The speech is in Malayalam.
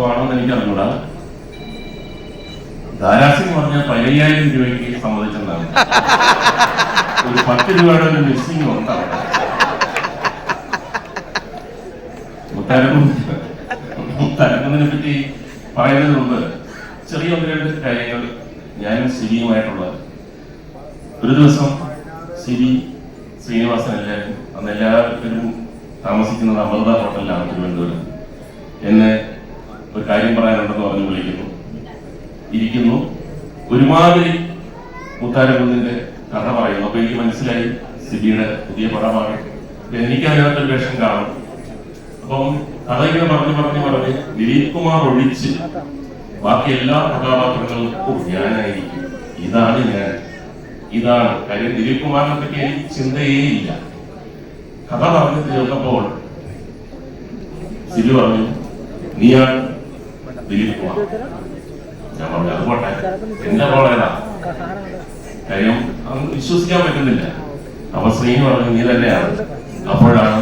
വാസ്തവമാണെന്ന് എനിക്ക് അറിഞ്ഞൂടാ ധാരാസിംഗ് പറഞ്ഞ പതിനയ്യായിരം രൂപയ്ക്ക് സമ്മതിച്ചെന്നാണ് ഒരു പത്ത് രൂപയുടെ ഒരു മിസ്സിംഗ് ഉണ്ട് പറ്റി പറയുന്നതിന് മുമ്പ് ചെറിയ ഒന്ന് രണ്ട് കാര്യങ്ങൾ ഞാനും സിരിയുമായിട്ടുള്ള ഒരു ദിവസം സിരി ശ്രീനിവാസൻ എല്ലാവരും അന്ന് എല്ലാവരും താമസിക്കുന്നത് അമൃത ഹോട്ടലിലാണ് തിരുവനന്തപുരം. എന്നെ ഒരു കാര്യം പറയാനുണ്ടെന്ന് പറഞ്ഞ് വിളിക്കുന്നു. ഇരിക്കുന്നു. ഒരുമാതിരി മുത്താരകുന്നിന്റെ കഥ പറയുന്നു. അപ്പൊ എനിക്ക് മനസ്സിലായി സിബിയുടെ പുതിയ പടമാണ് എനിക്ക് അതിനകത്തൊരു വേഷം കാണും. അപ്പം കഥ ഇങ്ങനെ പറഞ്ഞു പറഞ്ഞു പറഞ്ഞ് ദിലീപ് കുമാർ ഒഴിച്ച് ബാക്കി എല്ലാ കഥാപാത്രങ്ങൾക്കും "ഓ, ഞാനായിരിക്കും ഇതാണ് ഞാൻ. ഇതാണ്. കാര്യം ദിലീപ് കുമാറിനെ പറ്റി എനിക്ക് ചിന്തയേ ഇല്ല കഥ പറഞ്ഞു തീർന്നപ്പോൾ സിബി പറഞ്ഞു നീയാണ് ദിലീപ് കുമാർ ഞാൻ പറഞ്ഞു അത് പോട്ടെ എന്റെ റോൾ കാര്യം വിശ്വസിക്കാൻ പറ്റുന്നില്ല. അപ്പൊ ശ്രീ പറഞ്ഞു നീ തന്നെയാണ്. അപ്പോഴാണ്